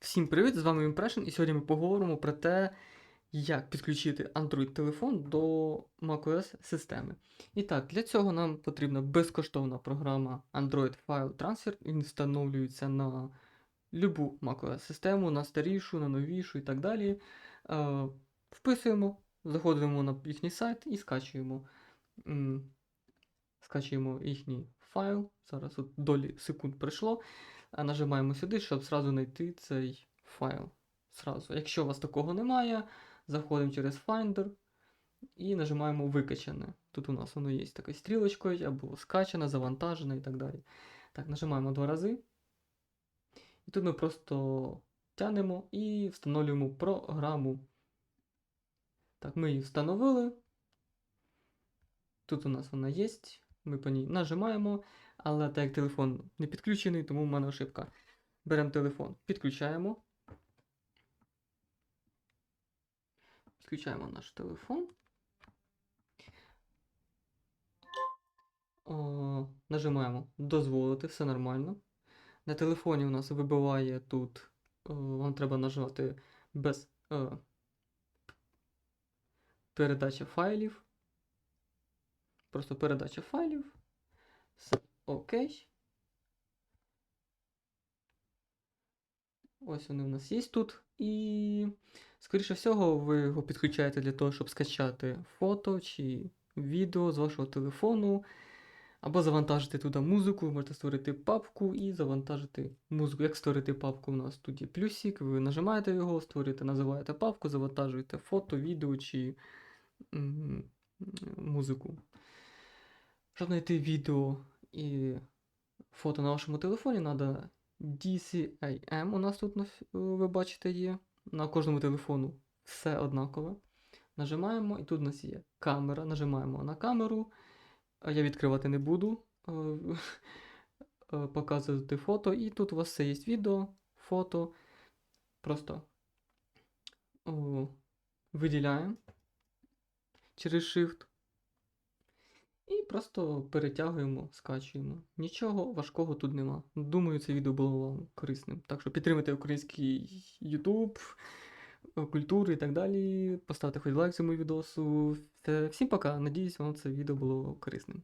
Всім привіт! З вами Impression, і сьогодні ми поговоримо про те, як підключити Android-телефон до macOS системи. І так, для цього нам потрібна безкоштовна програма Android File Transfer. Він встановлюється на любу macOS систему, на старішу, на новішу і так далі. Е, вписуємо, заходимо на їхній сайт і скачуємо. Скачуємо їхній файл. Зараз от долі секунд пройшло. А Нажимаємо сюди, щоб зразу знайти цей файл. Зразу. Якщо у вас такого немає, заходимо через Finder і нажимаємо викачане. Тут у нас воно є такою стрілочкою, або скачане, завантажене і так далі. Так, нажимаємо два рази. І тут ми просто тянемо і встановлюємо програму. Так, ми її встановили. Тут у нас вона є. Ми по ній нажимаємо. Але так як телефон не підключений, тому в мене ошибка. Беремо телефон, підключаємо. Підключаємо наш телефон. О, нажимаємо дозволити, все нормально. На телефоні у нас вибиває тут. О, вам треба нажати без е, передача файлів. Просто передача файлів. Окей. Ось вони у нас є тут. І, скоріше всього, ви його підключаєте для того, щоб скачати фото чи відео з вашого телефону. Або завантажити туди музику, ви можете створити папку і завантажити музику. Як створити папку? У нас тут є плюсик, ви нажимаєте його, створюєте, називаєте папку, завантажуєте фото, відео чи м, музику. Щоб знайти відео і фото на вашому телефоні, треба DCAM. У нас тут ви бачите є. На кожному телефону все однакове. Нажимаємо, і тут у нас є камера. Нажимаємо на камеру. Я відкривати не буду. е, е, Показувати фото. І тут у вас все є відео, фото. Просто виділяємо через Shift. І просто перетягуємо, скачуємо. Нічого важкого тут нема. Думаю, це відео було вам корисним. Так що підтримайте український YouTube, е, культуру і так далі. Поставте хоч лайк цьому відосу. Всім пока. Надіюсь, вам це відео було корисним.